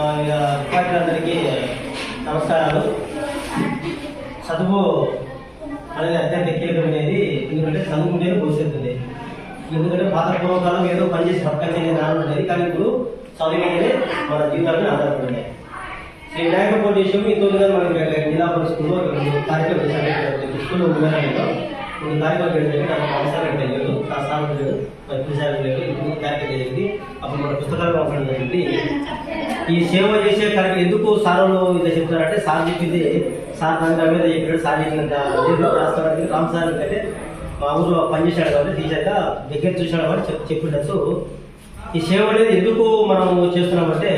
విద్యార్థులందరికీ నమస్కారాలు. చదువు అనేది అత్యంత కీలకమైనది ఎందుకంటే చదువు ఉండేది భవిష్యత్తు ఎందుకంటే పాత పూర్వకాలం ఏదో పనిచేసి పక్కనే నాన్న కానీ ఇప్పుడు చదువు మన జీవితాన్ని ఆధారపడినాయి శ్రీ వినాయక ఫౌండేషన్ ఈ తొమ్మిది మనకి నీలాపురం స్కూల్లో కార్యక్రమం చేశారు. స్కూల్లో ఉన్నారంలో కొన్ని కార్యక్రమాలు జరిగింది నాకు అవసరం లేదు. సార్ లేదు. పిలిచారు లేదు. ఇప్పుడు కార్యక్రమం జరిగింది. అప్పుడు మన పుస్తకాలు పంపడం జరిగింది. ఈ సేవ చేసే కరెక్ట్ ఎందుకు సార్లు ఇలా చెప్తారంటే సార్ చెప్పింది సార్ దాని మీద చెప్పాడు సార్ చెప్పినంత రామ్ సార్ అయితే మా ఊళ్ళో పనిచేశాడు కాబట్టి తీసాక దగ్గర చూశాడు కాబట్టి చెప్ చెప్పిండొచ్చు. ఈ సేవ అనేది ఎందుకు మనం చేస్తున్నామంటే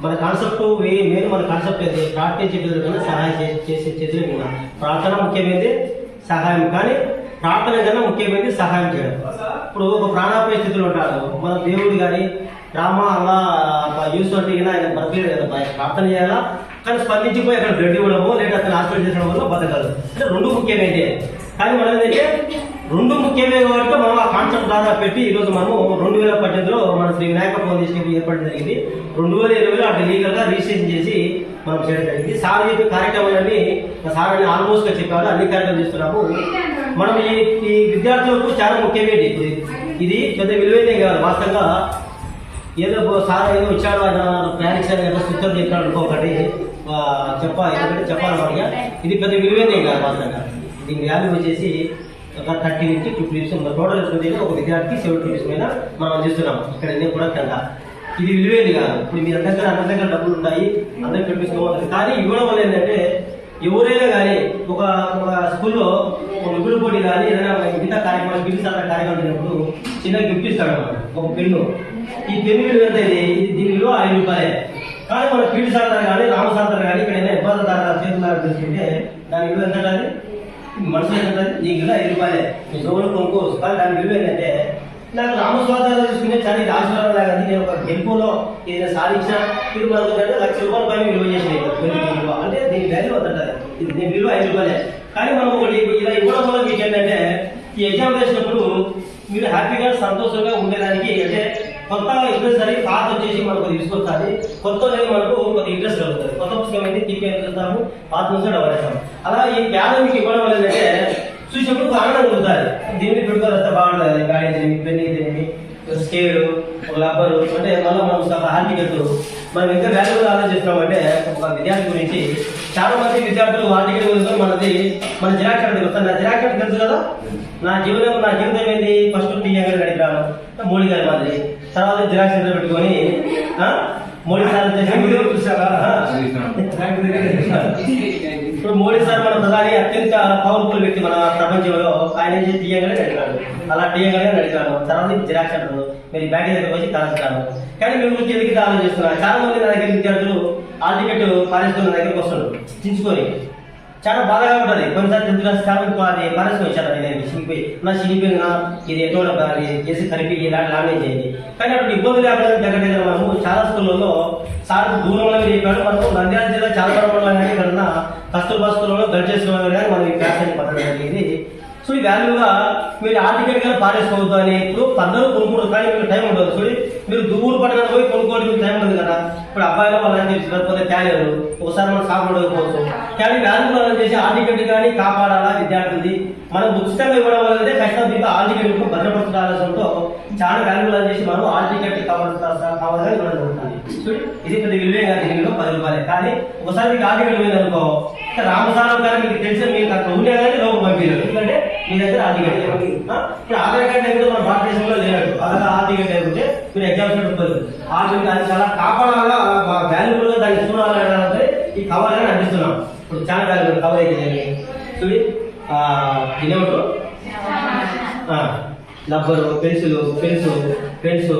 మన కాన్సెప్ట్ మెయిన్ మన కాన్సెప్ట్ అయితే ప్రార్థన చేతులు కన్నా సహాయం చే- చేసే చేతులు కన్నా ప్రార్థన ముఖ్యమైనది సహాయం కానీ ప్రార్థన కన్నా ముఖ్యమైనది సహాయం చేయడం. ఇప్పుడు ఒక ప్రాణాపాయ స్థితిలో ఉంటారు. మన దేవుడు కానీ రామ అలా యూస్ అంటే ఈయన ఆయన బ్రతకలేదు కదా ప్రార్థన చేయాలా? కానీ స్పందించిపోయి అక్కడ బ్లడ్ ఇవ్వడము లేదా అతను హాస్పిటల్ చేసిన వల్ల బతకాలి అంటే రెండు ముఖ్యమైనది కానీ మనం ఏంటంటే రెండు ముఖ్యమే కాబట్టి మనం ఆ కాన్సెప్ట్ ద్వారా పెట్టి ఈరోజు మనము రెండు వేల పద్దెనిమిదిలో మన శ్రీ వినాయక ఫౌండేషన్ ఏర్పడడం జరిగింది. రెండు వేల ఇరవైలో అటు లీగల్గా రిజిస్ట్రేషన్ చేసి మనం చేయడం జరిగింది. సార్ చెప్పి కార్యక్రమాలన్నీ సార్ అని ఆల్మోస్ట్గా చెప్పారు అన్ని కార్యక్రమాలు చేస్తున్నాము. మనం ఈ ఈ విద్యార్థులకు చాలా ముఖ్యమైనది. ఇది పెద్ద విలువైనది కాదు. వాస్తవంగా ఏదో సార్ ఏదో ఇచ్చాడు ఆయన ప్లానిక్స్ అని ఏదో సుత్తం చెప్పాడు అనుకోకటి చెప్పాలి ఎందుకంటే చెప్పాలి మనకి ఇది పెద్ద విలువైనది కాదు వాస్తవంగా దీని వాల్యూ వచ్చేసి ఒక థర్టీ నుంచి ఫిఫ్టీ రూపీస్ టోటల్ వచ్చేది ఒక విద్యార్థికి సెవెంటీ రూపీస్ మీద మనం అందిస్తున్నాం ఇక్కడ ఎన్ని ప్రొడక్ట్ అంట ఇది విలువైనది కాదు. ఇప్పుడు మీ దగ్గర అందరి దగ్గర డబ్బులు ఉంటాయి. అందరికి పెట్టించుకోవాలి కానీ ఇవ్వడం వల్ల ఏంటంటే ఎవరైనా కానీ ఒక ఒక స్కూల్లో ఒక ముగ్గురు పోటీ కానీ ఏదైనా మిగతా కార్యక్రమం గిఫ్ట్ కార్యక్రమం జరిగినప్పుడు చిన్న గిఫ్ట్ ఇస్తాడు. ఒక పెన్ను. ఈ పెన్ను విలువ ఎంత ఇది? ఇది- దీని విలువ ఐదు రూపాయలే కానీ మన పీడి సాధన కానీ రామ సాధన కానీ ఇక్కడ ఏదైనా ఇబ్బంది చేతులు తీసుకుంటే దాని విలువ ఎంత మనసులో ఎంత నీకు విలువ ఐదు రూపాయలే. నీ జోలు కొనుక్కోవచ్చు కానీ దాని విలువ ఏంటంటే నాకు రామస్వాదాలు తీసుకుంటే చాలా ఇది ఆశీర్వాదం లాగా నేను ఒక గెలుపులో ఏదైనా సాధించిన ఇది మనకు లక్ష రూపాయల పైన విలువ చేసినాయి విలువ. అంటే దీని వాల్యూ అంత ఇది దీని విలువ ఐదు రూపాయలే. కానీ మనం ఒకటి ఇలా ఇవ్వడం వల్ల మీకు ఏంటంటే ఈ ఎగ్జామ్ వేసినప్పుడు మీరు హ్యాపీగా సంతోషంగా ఉండేదానికి అంటే కొత్తగా ఇంట్రెస్ట్ అని పాత వచ్చేసి మనకు తీసుకొస్తుంది. కొత్త అనేది మనకు కొద్ది ఇంట్రెస్ట్ కలుగుతుంది. కొత్త పుస్తకం అయితే తీపి వెళ్తాము పాత నుంచి డబ్బేస్తాము అలా ఈ జ్ఞానం మీకు ఇవ్వడం వల్ల ఏంటంటే చూసినప్పుడు ఆనందం కలుగుతుంది. దీన్ని పెట్టుకొని వస్తే బాగుంటుంది. గాడి తిని పెన్ని తిని స్కేలు ఒక రబ్బరు అంటే మళ్ళీ మనం ఒక హాల్ మనం ఇంకా వాల్యూగా ఆలోచిస్తున్నామంటే ఒక విద్యార్థి గురించి చాలా మంది విద్యార్థులు హాల్ గురించి మనది మన జిరాక్ కార్డు తెలుస్తుంది నా జిరాక్స్ కార్డు తెలుసు కదా? నా జీవనం నా జీవితం ఏంటి? ఫస్ట్ టీ అంగడి నడిపాను మోడీ గారి మాదిరి తర్వాత జిరాక్స్ పెట్టుకొని మోడీ సార్ ఇప్పుడు మోడీ సార్ మన ప్రధాని అత్యంత పవర్ఫుల్ వ్యక్తి మన ప్రపంచంలో. ఆయన టీయంగానే నడిపాడు. అలా టీయంగానే నడిపాడు తర్వాత జిరాక్స్ అంటారు. మీరు బ్యాంక్ దగ్గర వచ్చి కలుస్తాను కానీ మేము గురించి ఎందుకు ఆలోచిస్తున్నారు? చాలా మంది నా దగ్గర విద్యార్థులు ఆ టికెట్ పారేసుకుని నా దగ్గరికి వస్తున్నారు. చించుకొని. చాలా బాధగా ఉంటుంది. కొన్నిసార్లు టెన్త్ క్లాస్ చాలా అది పారేసుకొని వచ్చారు నేను చినిపోయి నా చినిపోయిన ఇది ఎటో అది చేసి కలిపి ఇలాంటి లాంగ్వేజ్ చేయండి. కానీ అప్పుడు ఇబ్బంది లేకుండా దగ్గర దగ్గర మనము చాలా స్కూళ్ళలో సార్ దూరంలో చెప్పాడు మనకు నంద్యాల జిల్లా చాలా మండలం కానీ ఇక్కడ ఉన్న కస్తూర్బా స్కూల్లో దయచేసుకోవాలి కానీ మనం ఈ క్లాస్ అని పట్టడం జరిగింది సో ఈ వాల్యూగా మీరు ఆ పారేసుకోవద్దు అని ఇప్పుడు పద్దరు కొనుక్కుంటారు కానీ మీకు టైం ఉండదు. చూడండి మీరు దూరు పట్టణానికి పోయి కొనుక్కోవడం మీకు టైం ఉంది కదా. ఇప్పుడు అబ్బాయిలో వాళ్ళని చెప్పి లేకపోతే క్యారియర్ ఒకసారి మనం షాప్ కానీ వాల్యూ అని చేసి ఆ కానీ కాపాడాలా విద్యార్థులది? మనం ఉచితంగా ఇవ్వడం వల్ల అయితే కష్టం దీంతో ఆ టికెట్ భద్రపరచాల్సిందో చాలా వాల్యూ చేసి మనం ఆ టికెట్ కావాల్సిన కావాలని ఇవ్వడం జరుగుతుంది. ఇది పెద్ద విలువే కాదు విలువ పది రూపాయలే. కానీ ఒకసారి మీకు ఆ అనుకో రామసారం గారు మీకు తెలిసిన మీకు అక్కడ ఉండే కానీ లోపల పంపించారు ఎందుకంటే మీ దగ్గర ఆ? టికెట్ ఇప్పుడు ఆధార్ కార్డు ఎక్కడ మన భారతదేశంలో లేదు అలాగే ఆ టికెట్ లేకుంటే మీరు ఎగ్జామ్స్ ఉంటుంది ఆ టికెట్ అది చాలా కాపాడాలా? వాల్యుబుల్గా దాన్ని చూడాలంటే ఈ కవర్ అని అందిస్తున్నాం. ఇప్పుడు చాలా వాల్యుబుల్ కవర్ అయితే చూడి. ఇదేమిటో రబ్బరు పెన్సిల్ పెన్సు పెన్సు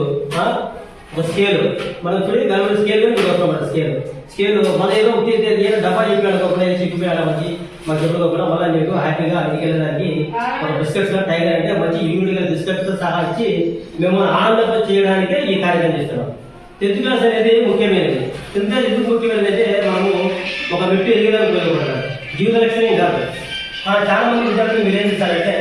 ఒక స్కేల్ మనం చూడి గవర్నమెంట్ స్కేల్ మీకు వస్తాం మన స్కేల్ స్కేల్ మన ఏదో ఉత్తి ఏదో డబ్బా చెప్పాడు ఒక చెప్పిపోయాడు మనకి మన చెప్పుకోకుండా మళ్ళీ మీకు హ్యాపీగా అడిగేదానికి వెళ్ళడానికి బిస్కెట్స్ టైగర్ అంటే మంచి ఇమ్యూనిటీగా బిస్కెట్స్ సహా ఇచ్చి మేము ఆనందంతో చేయడానికే ఈ కార్యక్రమం చేస్తున్నాం. టెన్త్ క్లాస్ అనేది ముఖ్యమైనది. టెన్త్ క్లాస్ ఎందుకు ముఖ్యమైనది అంటే మనము ఒక వ్యక్తి ఎదిగడానికి ఉపయోగపడతాం జీవిత లక్ష్యం కాదు చాలా మంది విద్యార్థులు మీరు ఏం చేస్తారంటే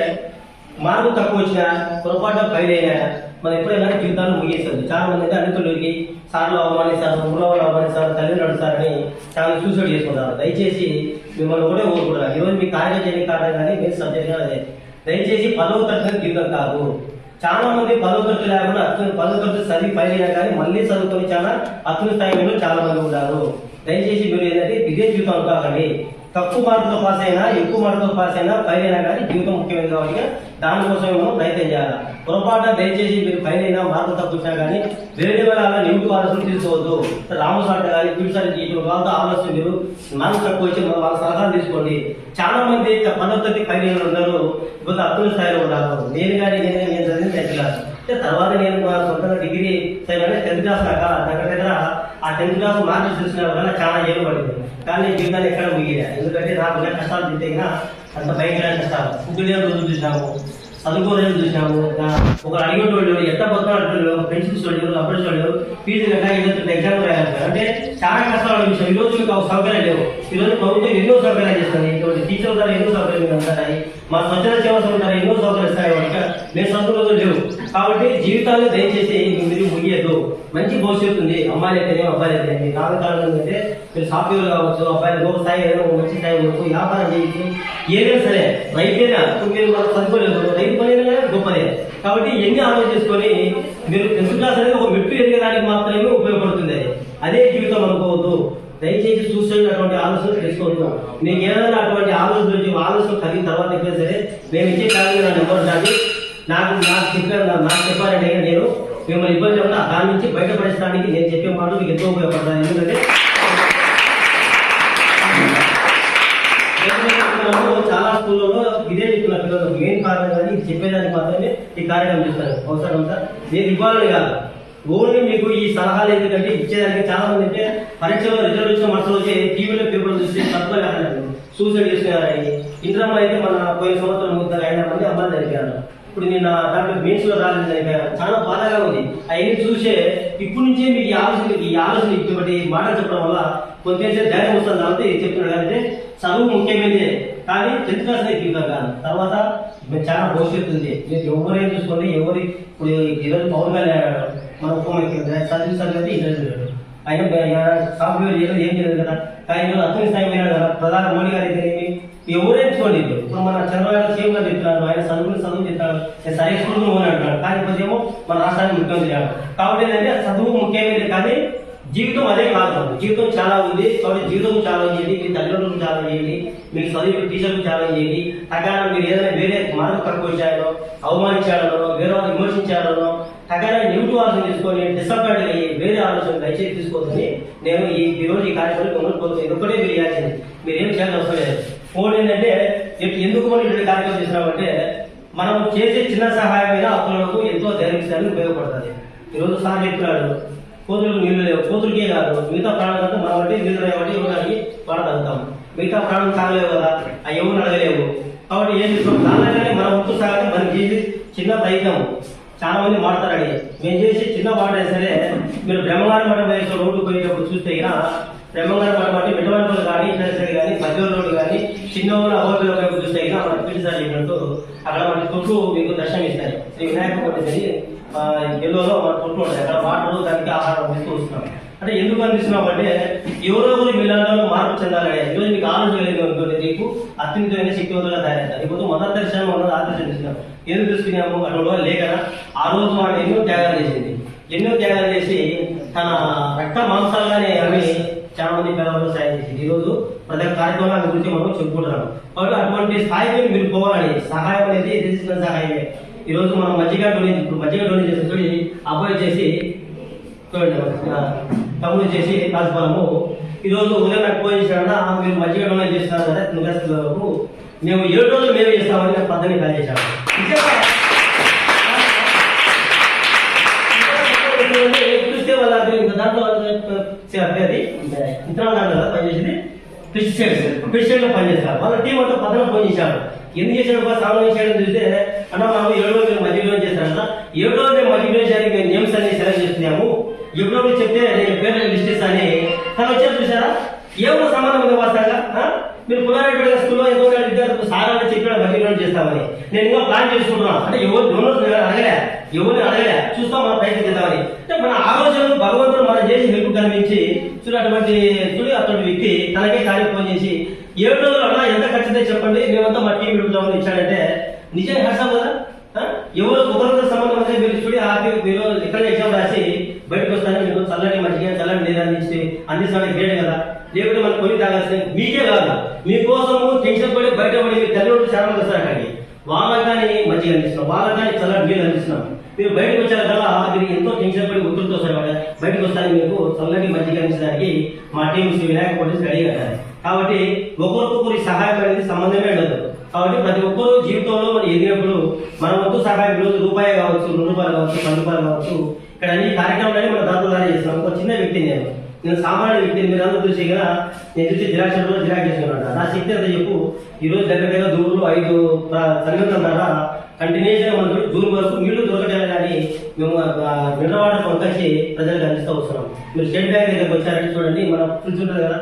మార్పు తక్కువ వచ్చినా పొరపాటు ఫైల్ అయినా మనం ఎప్పుడైనా జీవితాన్ని ముగిస్తుంది చాలా మంది అయితే అన్నిటిలోకి సార్లు అవమానిస్తారు ఊళ్ళో వాళ్ళు అవమానిస్తారు చేస్తారని చాలా సూసైడ్ చేసుకుంటారు. దయచేసి మిమ్మల్ని కూడా ఊరుకుంటారు ఈరోజు మీ కార్యం చేయని కారణం కానీ మీరు సబ్జెక్ట్ అదే. దయచేసి పదవ తరగతి జీవితం కాదు. చాలా మంది పదవ తరగతి లేకుండా అత్యున్న పదవ తరగతి చదివి పైన కానీ మళ్ళీ చదువుకొని చాలా అత్యున్న స్థాయిలో చాలా మంది ఉన్నారు. దయచేసి మీరు ఏంటంటే ఇదే జీవితం అనుకోకండి తక్కువ మార్కులతో పాస్ అయినా ఎక్కువ మార్కులతో పాస్ అయినా ఫైల్ అయినా కానీ జీవితం ముఖ్యమైనది కాబట్టి దానికోసం మనం ప్రయత్నం చేయాలి. పొరపాటున దయచేసి మీరు పైన అయినా మార్కులు తక్కువ కానీ వేరే వేళ నిమిటి ఆలోచన తీసుకోవద్దు. రామసాట కానీ పిలిసారి చేయడం వాళ్ళతో ఆలోచన మీరు మార్కులు తక్కువ వచ్చి వాళ్ళ సలహాలు తీసుకోండి. చాలా మంది పదవి పైన ఉన్నారు. ఇప్పుడు అప్పుల స్థాయిలో ఉన్నారు. నేను కానీ నేను నేను చదివిన టెన్త్ క్లాస్. అంటే తర్వాత నేను మా సొంతంగా డిగ్రీ చదివాను. టెన్త్ క్లాస్ దాకా దగ్గర దగ్గర ఆ టెన్త్ క్లాస్ మార్కులు చూసిన వల్ల చాలా ఏళ్ళు పడింది కానీ జీవితాలు ఎక్కడ ముగియలే. ఎందుకంటే నాకు ఉన్న కష్టాలు తింటే అంత భయంకరమైన కష్టాలు. ఫుడ్ లేని రోజులు చూసాము చదువుకోలేదు చూసాము ఒక అడిగేటోళ్ళు ఎంత బతుకున్నాడు ఫ్రెండ్స్ చూడలేరు అప్పుడు చూడలేదు ఫీజు కట్టా ఏదో ఎగ్జామ్ రాయాలి అంటే చాలా కష్టాలు విషయం ఈ రోజు సౌకర్యాలు లేవు. ఈ రోజు ప్రభుత్వం ఎన్నో సౌకర్యాలు చేస్తుంది. ఇటువంటి టీచర్ ద్వారా ఎన్నో సౌకర్యాలు ఉంటాయి. మా స్వచ్ఛత సేవ ఉంటారు ఎన్నో సౌకర్యాలు ఇస్తాయి. కనుక మేము సొంత రోజులు లేవు. కాబట్టి జీవితాలు దయచేసి మీరు ముగియద్దు. మంచి భవిష్యత్తు ఉంది. అమ్మాయిలు అయితేనే అబ్బాయిలు అయితేనే. కాలకాలం అంటే మీరు సాఫ్ట్వేర్ కావచ్చు అబ్బాయిలు గొప్ప స్థాయి ఒక మంచి స్థాయి వరకు వ్యాపారం చేయొచ్చు ఏదైనా సరే రైతేనా మీరు మనం చదువుకోలేదు రైతు పని గొప్పదే కాబట్టి ఎన్ని ఆలోచించుకొని మీరు టెన్త్ క్లాస్ అనేది ఒక మెట్టు ఎదగడానికి మాత్రమే ఉపయోగపడుతుంది. అది అదే జీవితం అనుకోవద్దు. దయచేసి సూసైడ్ అటువంటి ఆలోచన తెలుసుకోవద్దు. మీకు ఏదైనా అటువంటి ఆలోచన ఆలోచన కలిగిన తర్వాత ఎప్పుడైనా సరే మేము ఇచ్చే కాలంలో నా నెంబర్ దాన్ని నాకు నాకు చెప్పారు నాకు చెప్పారంటే నేను మిమ్మల్ని ఇబ్బంది ఉన్నా దాని నుంచి బయటపడడానికి నేను చెప్పే మాటలు మీకు ఎంతో ఉపయోగపడతాను ఎందుకంటే చాలా స్కూల్లో ఇదే చెప్తున్న పిల్లలు మెయిన్ కారణం కానీ ఇది చెప్పేదానికి మాత్రమే ఈ కార్యక్రమం చేస్తారు. అవసరం సార్ నేను ఇవ్వాలని కాదు. ఓన్లీ మీకు ఈ సలహాలు ఎందుకంటే ఇచ్చేదానికి చాలా మంది అంటే పరీక్షలో రిజల్ట్ వచ్చిన మనసులో వచ్చి టీవీలో పేపర్లు చూసి తప్పలేకపోయినారు సూసైడ్ అయ్యి ఇంద్రమ్మ అయితే మన పోయిన సంవత్సరం ముగ్గురు అయిన మంది అమ్మాయిలు జరిగారు. ఇప్పుడు నేను దాంట్లో మెయిన్స్లో రాలేదు చాలా బాధగా ఉంది. అవన్నీ చూసే ఇప్పుడు నుంచే మీకు ఈ ఆలోచన ఈ ఆలోచన ఇటువంటి మాటలు చెప్పడం వల్ల కొంత ధైర్యం వస్తుంది కాబట్టి చెప్తున్నాడు అంటే చదువు ముఖ్యమైనదే. కానీ టెన్త్ క్లాస్ అనేది జీవితం కాదు. తర్వాత చాలా భవిష్యత్తు ఉంది. మీరు ఎవరైనా చూసుకోండి. ఎవరి ఇప్పుడు ఈరోజు పవన్ కళ్యాణ్ మన ఉపముఖ్యమంత్రి చదివి చదివితే ఈరోజు ఆయన సాఫ్ట్వేర్ ఏం చేయలేదు కదా. కానీ ఈరోజు అతని స్థాయి కదా ప్రధాని మోడీ గారు అయితే ఏమి ఎవరైనా ఇప్పుడు? మన చంద్రబాబు సీఎం గారు చెప్తున్నారు ఆయన చదువులు చదువు చెప్తారు నేను సరే స్కూల్ పోని అంటున్నాడు కానీ ఇప్పుడు ఏమో మన రాష్ట్రానికి ముఖ్యమంత్రి కాదు. కాబట్టి ఏంటంటే చదువు ముఖ్యమైనది కానీ జీవితం అదే కాదు. జీవితం చాలా ఉంది కాబట్టి జీవితం చాలా చేయండి మీ తల్లిదండ్రులు చాలా చేయండి మీకు చదివి టీచర్లు చాలా చేయండి తగాన మీరు ఏదైనా వేరే మార్గం తక్కువ వచ్చాయో అవమానించాడనో వేరే వాళ్ళు విమర్శించాడనో తగాన నెగిటివ్ ఆలోచన తీసుకొని డిసప్పాయింట్ అయ్యి వేరే ఆలోచన దయచేసి తీసుకోవద్దని నేను ఈ రోజు ఈ కార్యక్రమం కొనుక్కోవచ్చు కోరుతున్నాను ఇది ఒకటే మీరు చేయాల్సింది. మీరు ఏం చేయాల్సిన అవసరం లేదు. ఫోన్ ఏంటంటే ఎందుకు మనం ఇటువంటి కార్యక్రమం చేసినామంటే మనం చేసే చిన్న సహాయమైన అప్పులకు ఎంతో ధైర్యం ఉపయోగపడుతుంది. ఈరోజు సార్ చెప్తున్నాడు కోతులకు నీళ్ళు లేవు కోతులకే కాదు మిగతా ప్రాణాలకు మనం అంటే నీళ్ళు లేవంటే ఇవ్వడానికి వాడతాం మిగతా ప్రాణం తాగలేవు కదా అవి ఎవరు అడగలేవు కాబట్టి ఏం చేస్తాం దానిలోనే మన ఉప్పు సాగని మనం చేసి చిన్న ప్రయత్నం. చాలా మంది మాడతారని మేము చేసి చిన్న మాట సరే మీరు బ్రహ్మగారి మఠం వయసు రోడ్డు పోయేటప్పుడు చూస్తే తెలంగాణ బ్రహ్మగారి మఠం కానీ ఇట్లా కానీ పద్దెల కానీ చిన్న ఊరు వైపు చూస్తే ఇక మన పిలిసారి చెప్పినట్టు అక్కడ మన చుట్టూ మీకు దర్శనం ఇస్తారు. శ్రీ వినాయక కోటి ఎల్లోలో మన చుట్టూ ఉంటాయి అక్కడ వాటర్ దానికి ఆహారం ఇస్తూ వస్తున్నాం అంటే ఎందుకు అనిపిస్తున్నాం అంటే ఎవరో ఒకరు వీళ్ళలో మార్పు చెందాలని ఈరోజు మీకు ఆలోచన కలిగి ఉంటుంది నీకు అత్యంతమైన శక్తివంతులుగా తయారవుతారు. ఇప్పుడు మొదటి దర్శనం మనం ఆలోచన ఎందుకు చూసుకున్నాము అటువంటి వాళ్ళు లేకనా? ఆ రోజు వాడు ఎన్నో త్యాగాలు చేసింది. ఎన్నో త్యాగాలు చేసి తన రక్త మాంసాలుగానే అవి చాలా మంది పేదవాళ్ళు సాయం చేసింది. ఈ రోజు ప్రతి ఒక్క కార్యక్రమాల గురించి మనం చెప్పుకుంటున్నాం కాబట్టి అటువంటి స్థాయికి మీరు పోవాలని సహాయం అనేది తెలిసిన సహాయమే. ఈ రోజు మనం మజ్జిగ డొనేట్ ఇప్పుడు మజ్జిగ డొనేట్ చేసిన చూడండి అబ్బాయి చేసి చూడండి తమ్ముడు చేసి కాల్చుకోవడము ఈ రోజు ఉదయం నాకు ఫోన్ చేశాడన్నా మీరు మజ్జిగ డొనేట్ చేస్తున్నారు కదా తుంగస్తుల మేము ఏడు రోజులు మేము చేస్తామని పద్ధతిని కాల్ చేశాము చూస్తే వాళ్ళ అది దాంట్లో అది ఇతర దాంట్లో కదా పనిచేసింది క్రిస్టియన్స్ క్రిస్టియన్ పనిచేస్తారు వాళ్ళ టీం అంతా పక్కన ఫోన్ చేశారు. ఎందుకు చేశాడు బా సామాన్ చేయడం చూస్తే అన్న మనం ఏడు రోజులు మధ్యలో చేస్తారన్న ఏడు రోజులు మేము మధ్యలో చేయడానికి మేము నేమ్స్ అన్ని సెలెక్ట్ చేస్తున్నాము. ఎప్పుడో చెప్తే నేను పేర్లు లిస్ట్ ఇస్తాను తను వచ్చారు చూసారా ఏమో సమానం ఉంది వాస్తవంగా మీరు పుల్లారెడ్డి స్కూల్లో ఏదో ఒక విద్యార్థులు సార్ అని చెప్పి మధ్యలో చేస్తామని. నేను ఇంకా ప్లాన్ చేసుకుంటున్నాను అంటే ఎవరు డోనర్స్ అడగలే? ఎవరిని అడగలే? చూస్తాం మనం ప్రయత్నం చేద్దామని. అంటే మన ఆలోచనలు భగవంతుడు మనం చేసి హెల్ప్ కనిపించి చూడు అటువంటి చూడు అటువంటి వ్యక్తి తనకే కార్యం ఫోన్ చేసి ఏడు రోజులు అన్నా ఎంత ఖర్చు చెప్పండి మేమంతా మా టీం పెడుతామని ఇచ్చాడంటే నిజం కష్టం కదా ఎవరు ఒకరితో సంబంధం అయితే మీరు చూడి ఆపి మీరు ఇక్కడ ఎగ్జామ్ రాసి బయటకు వస్తాను మీరు చల్లని మంచిగా చల్లని నీరు అందించి అందిస్తాను గ్రేట్ కదా. లేకుంటే మనం కొని తాగాల్సింది మీకే కాదు. మీకోసము టెన్షన్ పడి బయటపడి మీ తల్లిదండ్రులు చాలా మంది వస్తారు వాళ్ళకి కానీ మంచిగా అందిస్తున్నాం వాళ్ళకి కానీ చల్లని నీళ్ళు అందిస్తున్నాం మీరు బయటకు వచ్చారు కదా మీరు ఎంతో టెన్షన్ పడి ఒత్తిడితో వస్తారు కదా బయటకు వస్తాను మీకు చల్లని మంచిగా అందించడానికి మా team Shri Vinayaka police ready కట్టాలి కాబట్టి ఒకరికొకరి సహాయం అనేది సంబంధమే ఉండదు. కాబట్టి ప్రతి ఒక్కరూ జీవితంలో మనం ఎదిగినప్పుడు మన వద్దు సహాయం రోజు రూపాయి కావచ్చు రెండు రూపాయలు కావచ్చు పది రూపాయలు కావచ్చు ఇక్కడ అన్ని కార్యక్రమాలని మన దాంతో దారి చేస్తున్నాం. ఒక చిన్న వ్యక్తి నేను. నేను సామాన్య వ్యక్తిని మీరు అందరూ చూసి కదా నేను చూసి జిరాక్స్ జిరాక్ చేసుకున్నాను నా శక్తి అంతా చెప్పు. ఈ రోజు దగ్గర దగ్గర దూరులో ఐదు తరగతుల ద్వారా కంటిన్యూస్ మనం జూన్ వరకు నీళ్ళు దొరకటమే కానీ మేము మినరవాడ పంపించి ప్రజలకు అందిస్తూ వస్తున్నాం. మీరు స్టేట్ బ్యాంక్ దగ్గరకు వచ్చారంటే చూడండి మన ఫ్రిడ్జ్ ఉంటుంది కదా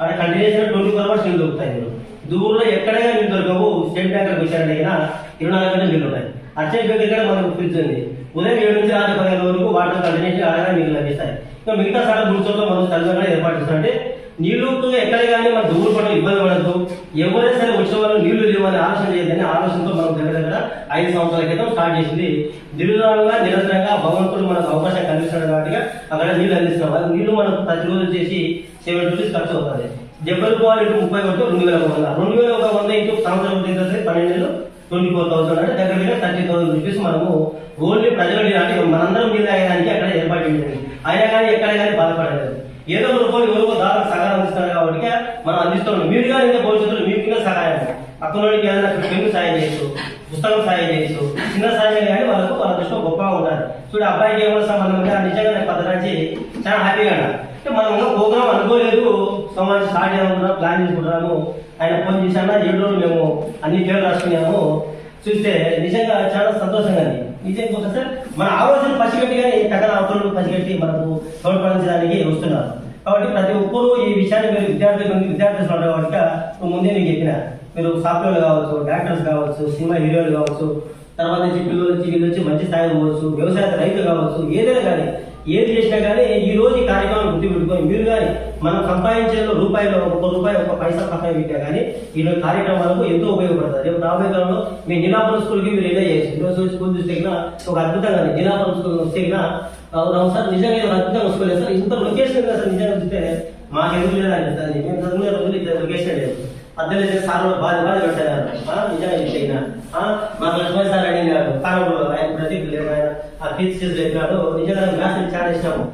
అక్కడ కంటిన్యూస్ ట్వంటీ ఫోర్ అవర్స్ నీళ్ళు దొరుకుతాయి. మీరు దూరంలో ఎక్కడైనా నీళ్ళు దొరకవు. స్టేట్ బ్యాంక్ దగ్గరకు అయినా కదా ఇరవై నాలుగు గంటలు నీళ్ళు ఉంటాయి. అర్చన బ్యాంక్ దగ్గర మనకు ఫ్రిడ్జ్ ఉంది ఉదయం ఏడు నుంచి ఆరు పదిహేను వరకు వాటర్ కంటిన్యూస్ ఆడగా నీళ్ళు లభిస్తాయి. ఇంకా మిగతా సార్లు మూడు మనం సరిగ్గా ఏర్పాటు చేస్తాం అంటే నీళ్ళు ఎక్కడ కానీ మనం దూరం పడడం ఇబ్బంది పడద్దు. ఎవరైనా సరే వచ్చిన వాళ్ళు నీళ్ళు లేవని ఆలోచన చేయదని ఆలోచనతో మనం దగ్గర దగ్గర ఐదు సంవత్సరాల క్రితం స్టార్ట్ చేసింది. నిరుదారంగా నిరంతరంగా భగవంతుడు మనకు అవకాశం కల్పిస్తాడు కాబట్టి అక్కడ నీళ్ళు అందిస్తున్నాం. అది నీళ్ళు మనం ప్రతిరోజు చేసి సెవెన్ రూపీస్ ఖర్చు అవుతుంది. డెబ్బై రూపాయలు ఇంటూ ముప్పై కొంటే రెండు వేల ఒక వంద. రెండు వేల ఒక వంద ఇంటూ సంవత్సరం ఉంటుంది పన్నెండు నెలలు ట్వంటీ ఫోర్ థౌసండ్ అంటే దగ్గర దగ్గర థర్టీ థౌసండ్ రూపీస్ మనము ఓన్లీ ప్రజలు అంటే మనందరం మీద అయ్యడానికి అక్కడ ఏర్పాటు చేయండి అయినా కానీ ఎక్కడ కానీ బాధపడలేదు. ఏదో ఒక రూపాయలు ఎవరికో దాదాపు సహాయం అందిస్తున్నారు కాబట్టి మనం అందిస్తున్నాం. మీరు కానీ ఇంకా భవిష్యత్తులో మీకు కూడా సహాయం. పక్కనోడికి ఏదైనా పెన్ను సాయం చేయొచ్చు పుస్తకం సాయం చేయొచ్చు చిన్న సాయం కానీ వాళ్ళకు వాళ్ళ దృష్టిలో గొప్పగా ఉండాలి. చూడు అబ్బాయికి ఏమైనా సంబంధం నిజంగా పద్ధతి చాలా హ్యాపీగా అంటే మనం ప్రోగ్రామ్ అనుకోలేదు. సమాజం స్టార్ట్ చేయాలనుకున్నాం ప్లాన్ చేసుకుంటున్నాను. ఆయన ఫోన్ చేశాను ఏడు రోజులు మేము అన్ని పేర్లు రాసుకున్నాము. చూస్తే నిజంగా చాలా సంతోషంగా ఉంది. నిజంగా ఒకసారి మన ఆలోచన పసిగట్టిగా తగల అవసరం పసిగట్టి మనకు తోడ్పడించడానికి వస్తున్నారు. కాబట్టి ప్రతి ఒక్కరూ ఈ విషయాన్ని మీరు విద్యార్థులు విద్యార్థులు ఉన్నారు కాబట్టి ముందే నీకు చెప్పిన. మీరు సాఫ్ట్వేర్ కావచ్చు డాక్టర్స్ కావచ్చు సినిమా హీరోలు కావచ్చు తర్వాత నుంచి పిల్లలు నుంచి వీళ్ళు వచ్చి మంచి స్థాయి పోవచ్చు వ్యవసాయ రైతులు కావచ్చు ఏదైనా కానీ ఏది చేసినా కానీ ఈ రోజు ఈ కార్యక్రమం గుర్తు పెట్టుకొని మీరు కానీ మనం సంపాదించే రూపాయలు ఒక రూపాయి ఒక పైసా పక్కన పెట్టా కానీ ఈ రోజు కార్యక్రమాలకు ఎంతో ఉపయోగపడుతుంది. రేపు రాబోయే కాలంలో మీ నీలాపురం స్కూల్కి మీరు ఎంజాయ్ చేయొచ్చు ఈరోజు రోజు స్కూల్ చూస్తే ఒక అద్భుతంగా కానీ నీలాపురం స్కూల్ వస్తే సార్ నిజంగా ఇది ఒక అద్భుతంగా స్కూల్ సార్ ఇంత లొకేషన్ కదా సార్ నిజంగా చూస్తే మాకు ఎందుకు లేదని సార్ మేము రోజులు ఇక్కడ లొకేషన్ లేదు. అద్దెలు సార్ బాధ బాధ పెట్టారు నిజంగా చెప్పిన మాకు లక్ష్మణ్ సార్ అడిగినాడు కాలంలో ఆయన ప్రతి లేదు ఆయన. ఆ టీచర్ చేసి చెప్పినాడు. నిజంగా మ్యాథ్స్ చాలా ఇష్టము.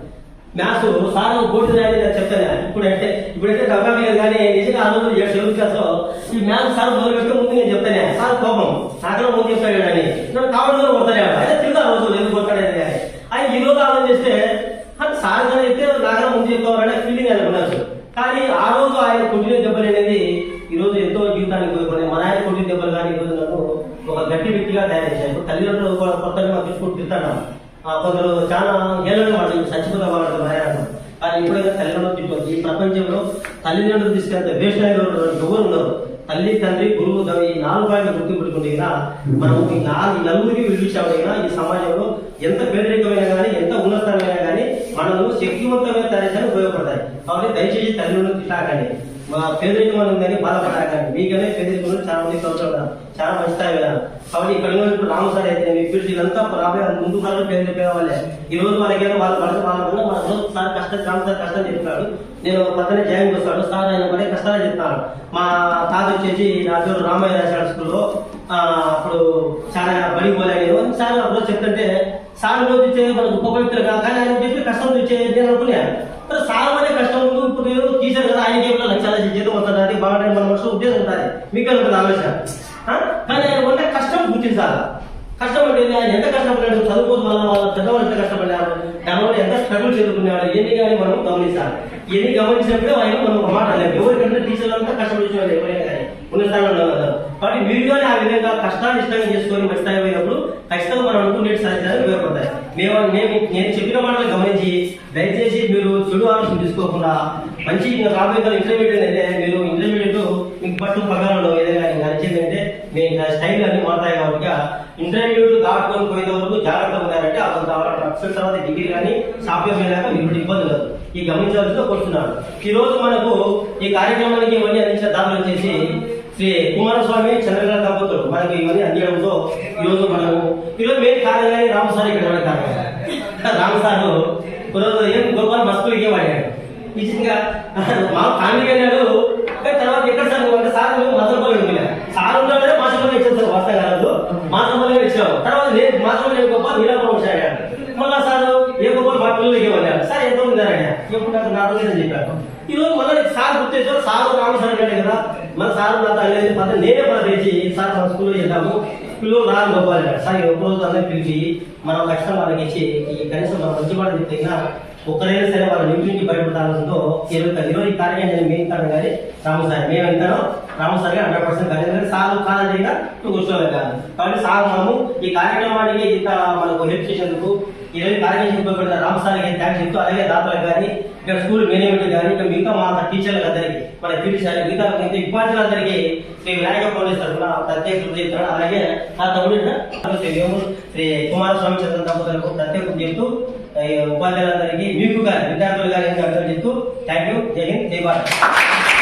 మ్యాథ్స్ సార్ కోటి రాయని నేను చెప్తాను. ఇప్పుడంటే ఇప్పుడైతే మీద కానీ నిజంగా ఆ రోజు ఏడు సెవెంత్ క్లాస్ ఈ మ్యాథ్స్ సార్ మొదలు పెట్టే ముందు నేను చెప్తానే. సార్ కోపం. నాకన్నా ముందు చెప్తాడు అని నన్ను కావడం కొడతానే అయితే తిరుగుతా రోజు ఎందుకు కొడతాడని కానీ ఆయన ఈ రోజు ఆలోచన చేస్తే సార్ కానీ అయితే నాకన్నా ముందు చెప్తామని ఫీలింగ్ అనుకున్నాను కానీ ఆ రోజు ఆయన కొట్టిన దెబ్బలు అనేది ఈ రోజు ఎంతో జీవితానికి ఉపయోగపడే మన ఆయన కొట్టిన దెబ్బలు కానీ ఈరోజు నన్ను ఒక గట్టి వ్యక్తిగా తయారు చేశాను తల్లిదండ్రులు కూడా కొత్తగా మాకు తీసుకుంటూ తింటాను కొందరు చాలా ఏళ్ళని వాళ్ళు చచ్చిపోతా వాళ్ళు భయాలు కానీ ఎప్పుడైనా తల్లిదండ్రులు తిట్టుకోవచ్చు ఈ ప్రపంచంలో తల్లిదండ్రులు తీసుకెళ్తే వేస్ట్ అయిన ఎవరు ఉన్నారు తల్లి తండ్రి గురువు గవి ఈ నాలుగు పాయింట్లు గుర్తు పెట్టుకుంటే మనం ఈ నాలుగు నలుగురికి విడిచామైనా ఈ సమాజంలో ఎంత పేదరికమైన కానీ ఎంత ఉన్నతమైన మనము శక్తివంతమైన తయారు ఉపయోగపడతాయి. కాబట్టి దయచేసి తల్లిదండ్రులు తిట్టాకండి. మా పేదరికం మనం కానీ బాధపడాకండి. మీకనే పేదరికం చాలా మంది చదువుతున్నారు చాలా మంచి స్థాయి కాబట్టి ఇక్కడ ఇప్పుడు రాము సార్ అయితే మీ పిలిచి వీళ్ళంతా రాబోయే ముందు కాలంలో పేద పేదవాళ్ళే ఈ రోజు వాళ్ళకి వాళ్ళు పడితే వాళ్ళ వల్ల మన రోజు సార్ కష్టం రాము సార్ కష్టం చెప్తున్నాడు. నేను పక్కనే జాయిన్ చేస్తాడు సార్ ఆయన పడే కష్టాలు చెప్తాను మా తాత వచ్చేసి నా పేరు రామయ్య రాశాడు స్కూల్లో. అప్పుడు చాలా బడి పోలే నేను. సార్ అప్పుడు చెప్తుంటే సార్ రోజు ఇచ్చే మనకు గొప్ప వ్యక్తులు కాదు. కానీ ఆయన చెప్పి కష్టం ఇచ్చే నేను అనుకున్నాను మరి సార్ అనే కష్టం ఇప్పుడు నేను తీసారు కదా ఆయన కేవలం లక్షల జీతం వస్తుంది అది బాగా మన మనసు ఉద్యోగం ఉంటుంది మీకు ఉంటుంది ఆలోచన? కానీ ఆయన ఉంటే కష్టం గుర్తించాలి కష్టం అంటే ఆయన ఎంత కష్టపడ్డాడు? చదువుకోదు వల్ల వాళ్ళ పెద్దవాళ్ళు ఎంత కష్టపడ్డారు దానివల్ల ఎంత స్ట్రగుల్ చదువుకున్నాడు ఎన్ని కానీ మనం గమనించాలి. ఎన్ని గమనించినప్పుడు ఆయన మనం ఒక మాట లేదు ఎవరికంటే టీచర్లు అంతా కష్టపడి ఎవరైనా కానీ. ఉన్న స్థానంలో ఉన్నారు కాబట్టి వీడియోని ఆ విధంగా కష్టాన్ని ఇష్టంగా చేసుకొని మంచి స్థాయి పోయినప్పుడు ఖచ్చితంగా మనం అనుకునే సాధించడానికి ఉపయోగపడతాయి మేము మేము నేను చెప్పిన మాటలు గమనించి దయచేసి మీరు చెడు ఆలోచన తీసుకోకుండా మంచి రాబోయే ఇంటర్మీడియట్ అయితే మీరు ఇంటర్మీడియట్ మీకు పట్టు పగాలలో ఏదైనా కానీ నచ్చిందంటే నేను స్టైల్ అన్ని మారుతాయి కాబట్టి ఇంటర్మీడియట్ దాటుకొని పోయిన వరకు జాగ్రత్తగా ఉన్నారంటే అతను తర్వాత తర్వాత డిగ్రీ కానీ సాఫ్ట్వేర్ వెళ్ళాక మీకు ఇబ్బంది లేదు. ఈ గమనించాల్సిందో కోరుతున్నాను ఈ రోజు మనకు ఈ కార్యక్రమానికి ఇవన్నీ అందించిన దాఖలు వచ్చేసి శ్రీ కుమారస్వామి చంద్రగారి దంపతులు. మనకు ఇవన్నీ అందించడంతో ఈరోజు మనము. ఈరోజు మేము మెయిన్ కానీ రామసారి ఇక్కడ మనకి రామసారు ఈరోజు ఏం గోపాల్ మస్తు వాడాడు. నిజంగా మా ఫ్యామిలీ వెళ్ళాడు. తర్వాత ఎక్కడ సార్? నువ్వు అంటే సార్ నువ్వు మాసంపల్లి ఉండిలే సార్ ఉన్నాడే మాసంపల్లి ఇచ్చాను సార్. వస్తా కాదు. మాసంపల్లి ఇచ్చాము తర్వాత నేను మాసంపల్లి గొప్ప నీలాపురం వచ్చాడు మళ్ళా సార్ ఏ గొప్ప మా పిల్లలు ఇవ్వలేదు సార్ ఎంత ఉంది అన్నాడు ఎప్పుడు నాకు నా రోజు చెప్పాను ఈరోజు మళ్ళీ సార్ గుర్తించారు సార్ రాము కదా. మన సార్ నాతో అనేది పద నేనే మన తెచ్చి సార్ మన స్కూల్లో చేద్దాము. స్కూల్లో రాను గొప్ప సార్ ఈ ఒక్క రోజు అందరూ పిలిచి మనం కష్టం వాళ్ళకి ఇచ్చి ఈ కనీసం మనం మంచి మాట చెప్తే ఒక్కరైనా సరే వాళ్ళ ఇంటి నుంచి బయటపడాలంటూ ఈరోజు ఈరోజు ఈ కార్యక్రమం మేము కాదు కానీ రాము సార్. మేము ఎంతనో రాము సార్ హండ్రెడ్ పర్సెంట్ కానీ సార్ కాదని నువ్వు కూర్చోలేదు కాదు. కాబట్టి సార్ మనము ఈ కార్యక్రమానికి ఇంత మనకు హెల్ప్ చేసేందుకు ఈరోజు కార్యక్రమం చెప్పబడిన రామసారి గారి థ్యాంక్స్ చెప్తూ అలాగే దాతలకు కానీ ఇక్కడ స్కూల్ మేనేజ్మెంట్ కానీ ఇక్కడ మిగతా మా టీచర్లకు అందరికీ మన టీచర్ మిగతా మిగతా ఉపాధ్యాయులందరికీ శ్రీ వినాయక పోలీస్ తరఫున ప్రత్యేక చెప్తాను అలాగే నా తమ్ముడు శ్రీ వేమూరు శ్రీ కుమారస్వామి చంద్ర దంపతులకు ప్రత్యేక చెప్తూ ఉపాధ్యాయులందరికీ మీకు కానీ విద్యార్థులు కానీ అందరూ చెప్తూ థ్యాంక్ యూ జై హింద్ జై భారత్.